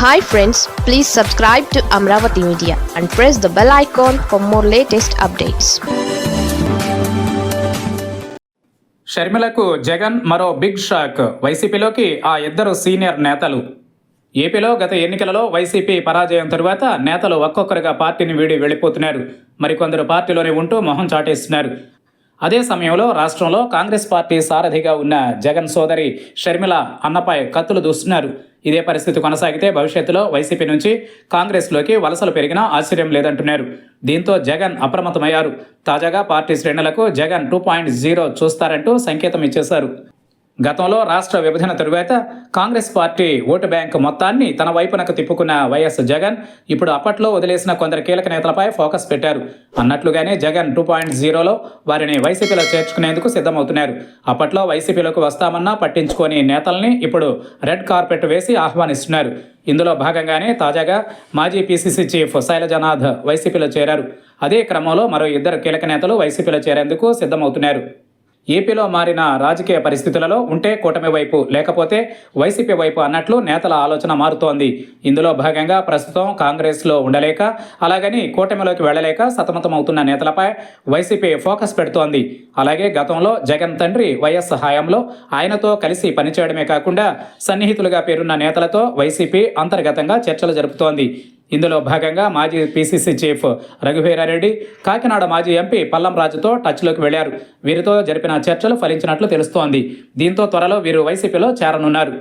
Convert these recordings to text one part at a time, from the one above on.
Hi friends please subscribe to Amaravati media and press the bell icon for more latest updates షర్మిలకు జగన్ మరో big shock. వైసీపీలోకి ఆ ఇద్దరు senior నేతలు. ఏపీలో గత ఎన్నికలలో వైసీపీ పరాజయం తరువాత నేతలు ఒక్కొక్కరుగా పార్టీని వీడి వెళ్ళిపోతున్నారు. మరికొందరు పార్టీలోనే ఉంటూ మొహం చాటేస్తున్నారు. అదే సమయంలో రాష్ట్రంలో కాంగ్రెస్ పార్టీ సారథిగా ఉన్న జగన్ సోదరి షర్మిల అన్నపై కత్తులు దూస్తున్నారు. ఇదే పరిస్థితి కొనసాగితే భవిష్యత్తులో వైసీపీ నుంచి కాంగ్రెస్లోకి వలసలు పెరిగినా ఆశ్చర్యం లేదంటున్నారు. దీంతో జగన్ అప్రమత్తమయ్యారు. తాజాగా పార్టీ శ్రేణులకు జగన్ టూ పాయింట్ జీరో చూస్తారంటూ సంకేతం ఇచ్చేశారు. గతంలో రాష్ట్ర విభజన తరువాత కాంగ్రెస్ పార్టీ ఓటు బ్యాంక్ మొత్తాన్ని తన వైపునకు తిప్పుకున్న వైఎస్ జగన్ ఇప్పుడు అప్పట్లో వదిలేసిన కొందరు కీలక నేతలపై ఫోకస్ పెట్టారు. అన్నట్లుగానే జగన్ టూ పాయింట్ జీరోలో వారిని వైసీపీలో చేర్చుకునేందుకు సిద్ధమవుతున్నారు. అప్పట్లో వైసీపీలోకి వస్తామన్నా పట్టించుకొని నేతల్ని ఇప్పుడు రెడ్ కార్పెట్ వేసి ఆహ్వానిస్తున్నారు. ఇందులో భాగంగానే తాజాగా మాజీ పీసీసీ చీఫ్ శైలజనాథ్ వైసీపీలో చేరారు. అదే క్రమంలో మరో ఇద్దరు కీలక నేతలు వైసీపీలో చేరేందుకు సిద్ధమవుతున్నారు. ఏపీలో మారిన రాజకీయ పరిస్థితులలో ఉంటే కూటమి వైపు లేకపోతే వైసీపీ వైపు అన్నట్లు నేతల ఆలోచన మారుతోంది. ఇందులో భాగంగా ప్రస్తుతం కాంగ్రెస్లో ఉండలేక అలాగని కూటమిలోకి వెళ్ళలేక సతమతమవుతున్న నేతలపై వైసీపీ ఫోకస్ పెడుతోంది. అలాగే గతంలో జగన్ తండ్రి వైఎస్ హయాంలో ఆయనతో కలిసి పనిచేయడమే కాకుండా సన్నిహితులుగా పేరున్న నేతలతో వైసీపీ అంతర్గతంగా చర్చలు జరుపుతోంది. ఇందులో భాగంగా మాజీ పీసీసీ చీఫ్ రఘువీరారెడ్డి కాకినాడ మాజీ ఎంపీ పల్లం రాజుతో టచ్లోకి వెళ్ళారు. వీరితో జరిపిన చర్చలు ఫలించినట్లు తెలుస్తోంది. దీంతో త్వరలో వీరు వైసీపీలో చేరనున్నారు.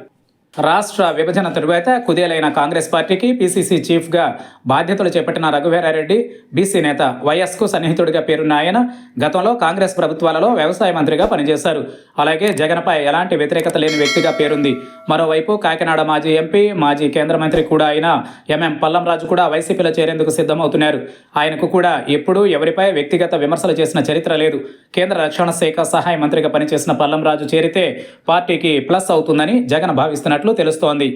రాష్ట్ర విభజన తరువాత కుదేలైన కాంగ్రెస్ పార్టీకి పీసీసీ చీఫ్గా బాధ్యతలు చేపట్టిన రఘువీరారెడ్డి బీసీ నేత వైఎస్కు సన్నిహితుడిగా పేరున్న ఆయన గతంలో కాంగ్రెస్ ప్రభుత్వాలలో వ్యవసాయ మంత్రిగా పనిచేశారు. అలాగే జగన్పై ఎలాంటి వ్యతిరేకత లేని వ్యక్తిగా పేరుంది. మరోవైపు కాకినాడ మాజీ ఎంపీ మాజీ కేంద్ర మంత్రి కూడా అయిన ఎంఎం పల్లంరాజు కూడా వైసీపీలో చేరేందుకు సిద్ధమవుతున్నారు. ఆయనకు కూడా ఎప్పుడూ ఎవరిపై వ్యక్తిగత విమర్శలు చేసిన చరిత్ర లేదు. కేంద్ర రక్షణ శాఖ సహాయ మంత్రిగా పనిచేసిన పల్లంరాజు చేరితే పార్టీకి ప్లస్ అవుతుందని జగన్ చేసినట్లు తెలుస్తోంది.